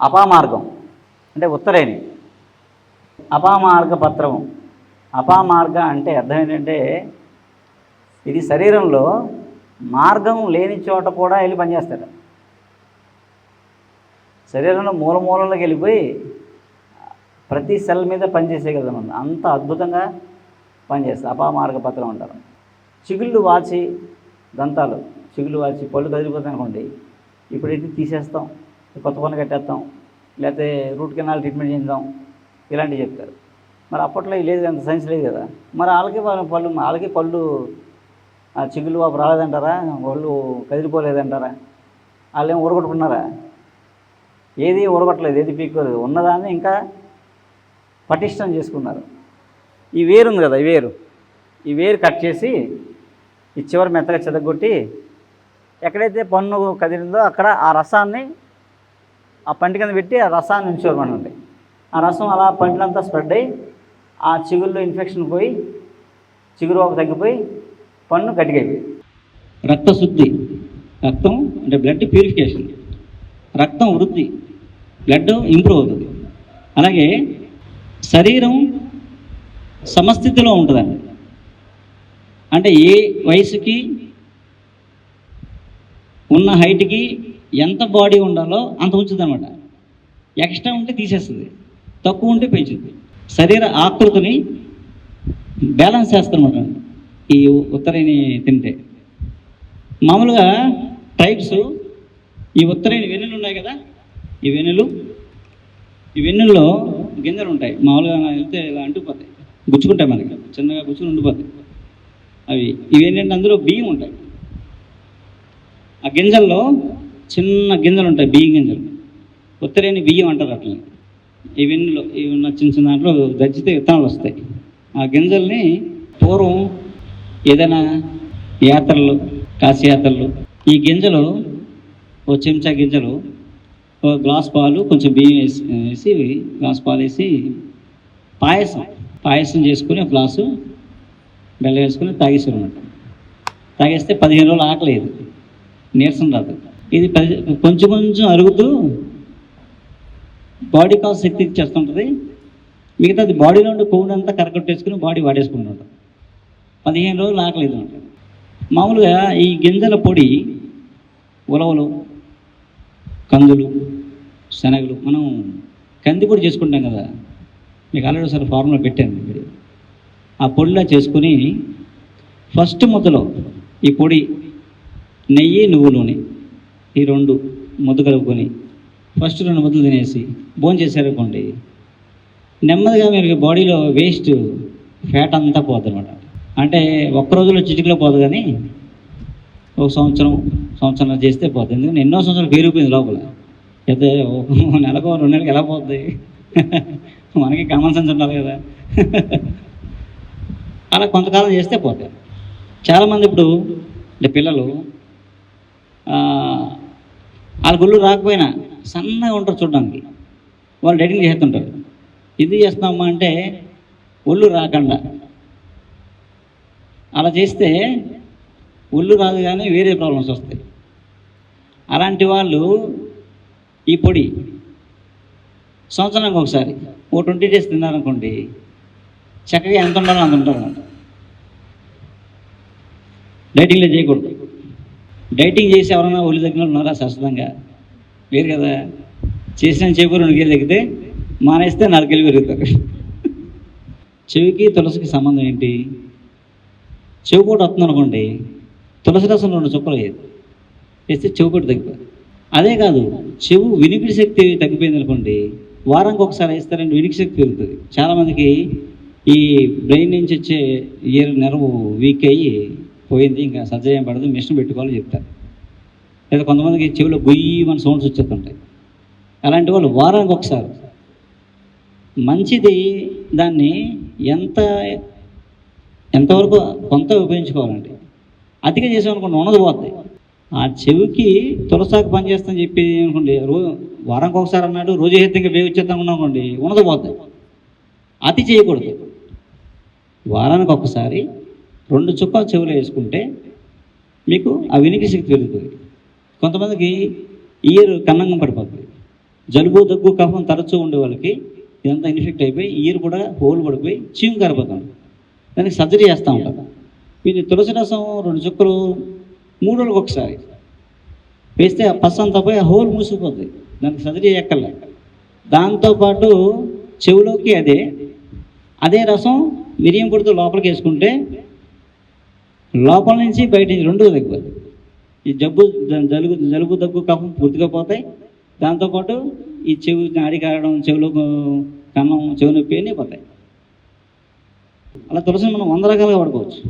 అపామార్గం. అంటే ఉత్తరేణి. అపామార్గ పత్రం అపామార్గ అంటే అర్థం ఏంటంటే ఇది శరీరంలో మార్గం లేని చోట కూడా వెళ్ళి పనిచేస్తాడు. శరీరంలో మూల మూలలోకి వెళ్ళిపోయి ప్రతి సెల్ మీద పనిచేసేయగలం అంత అద్భుతంగా పనిచేస్తుంది అపామార్గ పత్రం అంటారు. చిగుళ్ళు వాచి దంతాలు. చిగుళ్ళు వాచి పళ్ళు కదిలిపోతాయి అనుకోండి ఇప్పుడైతే తీసేస్తాం. కొత్త పన్ను కట్టేస్తాం లేకపోతే రూట్ కెనాల్ ట్రీట్మెంట్ చేద్దాం ఇలాంటివి చెప్తారు. మరి అప్పట్లో లేదు అంత సైన్స్ లేదు కదా. మరి వాళ్ళకి పళ్ళు వాళ్ళకి పళ్ళు ఆ చిగుళ్ళు వాపు రాలేదంటారా? వాళ్ళు కదిలిపోలేదంటారా? వాళ్ళు ఏం ఊరగొట్టుకున్నారా? ఏది ఊరగొట్టలేదు ఏది పీక్కోలేదు. ఉన్నదాన్ని ఇంకా పటిష్టం చేసుకున్నారు. ఈ వేరు ఉంది కదా ఈ వేరు. ఈ వేరు కట్ చేసి ఈ చివరి మెత్తగా చెదగొట్టి ఎక్కడైతే పన్ను కదిలిందో అక్కడ ఆ రసాన్ని ఆ పంటి కింద పెట్టి ఆ రసాన్ని ఉంచుకోమనండి. ఆ రసం అలా పంటలంతా స్ప్రెడ్ అయ్యి ఆ చిగురులో ఇన్ఫెక్షన్ పోయి చిగురు ఒక తగ్గిపోయి పన్ను గట్టిగైపోయి. రక్తశుద్ధి రక్తం అంటే బ్లడ్ ప్యూరిఫికేషన్ రక్తం వృద్ధి బ్లడ్ ఇంప్రూవ్ అవుతుంది. అలాగే శరీరం సమస్థితిలో ఉంటుందండి. అంటే ఏ వయసుకి ఉన్న హైట్కి ఎంత బాడీ ఉండాలో అంత ఉంచుతుంది అనమాట ఎక్స్ట్రా ఉంటే తీసేస్తుంది. తక్కువ ఉంటే పెంచుతుంది శరీర ఆకృతిని బ్యాలెన్స్ చేస్తుందన్నమాట. ఈ ఉత్తరాయణి తింటే. మామూలుగా టైప్స్ ఈ ఉత్తరాయణి వెన్నెలు ఉన్నాయి కదా? ఈ వెన్నెలు ఈ వెన్నెల్లో గింజలు ఉంటాయి. మామూలుగా వెళ్తే ఇలా అంటుకుపోతాయి. గుచ్చుకుంటాయి మనకి. చిన్నగా గుచ్చుకుని ఉండిపోతాయి. అవి. ఇవి ఏంటంటే అందులో బియ్యం ఉంటాయి. ఆ గింజల్లో చిన్న గింజలు ఉంటాయి బియ్యం గింజలు. ఉత్తరేని బియ్యం అంటారు అట్లా. ఈ వెన్నులో ఇవి ఉన్న చిన్న చిన్న దాంట్లో దచ్చితే విత్తనాలు వస్తాయి. ఆ గింజల్ని పూర్వం ఏదైనా యాత్రలు కాశీయాత్రలు ఈ గింజలు ఓ చెంచా గింజలు ఓ గ్లాస్ పాలు కొంచెం బియ్యం వేసి వేసి గ్లాస్ పాలు వేసి పాయసం పాయసం చేసుకుని ఒక గ్లాసు బెల్లం వేసుకుని తాగేసారు అన్నమాట తాగేస్తే పదిహేను రోజులు ఆకలేదు. నీరసం రాదు. ఇది కొంచెం కొంచెం అరుగుతూ బాడీ కాల్ శక్తి ఇచ్చేస్తుంటుంది. మిగతాది బాడీలో ఉండే కొవ్వును అంతా కరగొట్టేసుకుని బాడీ వాడేసుకుంటుంటాం పదిహేను రోజులు ఆకలేదు ఉంటుంది మామూలుగా ఈ గింజల పొడి ఉలవలు కందులు శనగలు మనం కంది పొడి చేసుకుంటాం కదా. మీకు ఆల్రెడీ ఒకసారి ఫార్ములా పెట్టాను మీరు ఆ పొడిలా చేసుకుని ఫస్ట్ ముద్దలో ఈ పొడి నెయ్యి నువ్వు నూనె ఈ రెండు ముద్ద కలుపుకొని ఫస్ట్ రెండు ముద్దలు తినేసి భోజనం చేశారనుకోండి నెమ్మదిగా మీరు బాడీలో వేస్ట్ ఫ్యాట్ అంతా పోతుంది అనమాట అంటే ఒక్క రోజులో చిటికలో పోదు కానీ ఒక సంవత్సరం సంవత్సరం చేస్తే పోతుంది ఎందుకంటే ఎన్నో సంవత్సరాలు పెరిగిపోయింది లోపల. అయితే ఒక నెలకు రెండు నెలలకు ఎలా పోతుంది మనకి కామన్ సెన్స్ ఉండాలి కదా. అలా కొంతకాలం చేస్తే పోతాయి చాలామంది ఇప్పుడు అంటే పిల్లలు వాళ్ళ గుళ్ళు రాకపోయినా సన్నగా ఉంటారు చూడడానికి. వాళ్ళు డైటింగ్ చేస్తుంటారు ఇది చేస్తున్నామా అంటే ఒళ్ళు రాకుండా. అలా చేస్తే ఒళ్ళు రాదు కానీ వేరే ప్రాబ్లమ్స్ వస్తాయి. అలాంటి వాళ్ళు ఈ పొడి సంవత్సరానికి ఒకసారి ఓ ట్వంటీ డేస్ తిన్నారనుకోండి చక్కగా ఎంత ఉండాలో అంత ఉంటారు. డైటింగ్లో చేయకూడదు. డైటింగ్ చేసి ఎవరైనా ఒళ్ళు తగ్గిన వాళ్ళు ఉన్నారా శాశ్వతంగా? లేరు కదా. చేసిన చేపు రెండు కేలు తగ్గితే మానేస్తే నాలుగు పెరుగుతారు. చెవికి తులసికి సంబంధం ఏంటి? చెవి కూడా వస్తుంది అనుకోండి. తులసి రసం రెండు చుక్కలు వేయదు వేస్తే చెవి కూడా తగ్గిపోతుంది అదే కాదు చెవు వినికిడి శక్తి తగ్గిపోయింది అనుకోండి వారానికి ఒకసారి వేస్తారంటే వినికి శక్తి పెరుగుతుంది. చాలామందికి ఈ బ్రెయిన్ నుంచి వచ్చే ఇయర్ నెరవు వీక్ అయ్యి పోయింది ఇంకా సజ్జయం ఏం పడదు మిషన్ పెట్టుకోవాలని చెప్తారు. లేదా కొంతమందికి చెవిలో గొయ్యి మన సౌండ్స్ వచ్చేస్తుంటాయి. అలాంటి వాళ్ళు వారానికి ఒకసారి. మంచిది దాన్ని ఎంత ఎంతవరకు కొంత ఉపయోగించుకోవాలండి. అతిగా చేసామనుకోండి ఉన్నది పోతుంది ఆ చెవికి తులసాకు పనిచేస్తుందని చెప్పి అనుకోండి రో వారానికి ఒకసారి అన్నాడు రోజు హెత్తంగా వేయించేద్దాం అనుకోండి ఉన్నది పోతుంది అతి చేయకూడదు. వారానికి ఒకసారి రెండు చుక్కలు చెవులు వేసుకుంటే మీకు ఆ వినికి శక్తి పెరుగుతుంది. కొంతమందికి ఇయర్ కన్నంగం పడిపోతుంది. జలుబు దగ్గు కఫం తరచూ ఉండే వాళ్ళకి ఇదంతా ఇన్ఫెక్ట్ అయిపోయి ఇయర్ కూడా హోల్ పడిపోయి చీము కారిపోతాం దానికి సర్జరీ చేస్తూ ఉంటాం. ఇది తులసి రసం రెండు చుక్కలు మూడు రోజులకు ఒకసారి. వేస్తే ఆ పస్సు అంతా పోయి ఆ హోల్ మూసుకుపోతుంది. దానికి సర్జరీ ఎక్కర్లే దాంతోపాటు చెవులోకి అదే అదే రసం మిరియం పొడితో లోపలికి వేసుకుంటే లోపల నుంచి బయట నుంచి రెండు తగ్గిపోతాయి ఈ జబ్బు జలుబు జలుబు దగ్గు కఫం పూర్తిగా పోతాయి. దాంతోపాటు ఈ చెవి నాడి కారడం చెవిలో కన్నం చెవు నొప్పి అన్నీ పోతాయి. అలా తులసిని మనం వంద రకాలుగా వాడుకోవచ్చు.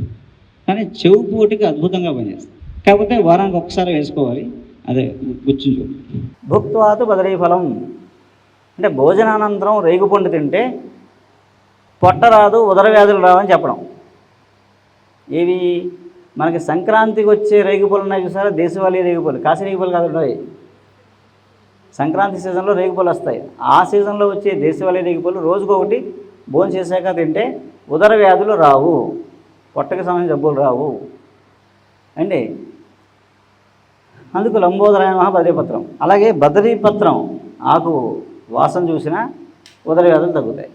కానీ చెవు పోటీకి అద్భుతంగా పనిచేస్తుంది. కాకపోతే వారానికి ఒకసారి వేసుకోవాలి. అదే గుర్తుంచు భుక్వాతు బదరీ ఫలం. అంటే భోజనానంతరం రేగుపండు తింటే పొట్ట రాదు ఉదర వ్యాధులు రావని చెప్పడం. ఏవి మనకి సంక్రాంతికి వచ్చే రేగుపూలు ఉన్నాయి చూసారా? దేశవాళీ రేగుపూలు కాశీ రేగుపూలు కాదు ఉన్నాయి సంక్రాంతి సీజన్లో రేగుపూలు వస్తాయి. ఆ సీజన్లో వచ్చే దేశవాళీ రేగుపూలు రోజుకొకటి భోజనం చేశాక తింటే ఉదర వ్యాధులు రావు. పొట్టకి సంబంధించిన జబ్బులు రావు. అండి? అందుకు లంబోదరాయ మహా బదరీపత్రం. అలాగే బద్రీపత్రం ఆకు వాసన చూసినా ఉదర వ్యాధులు తగ్గుతాయి.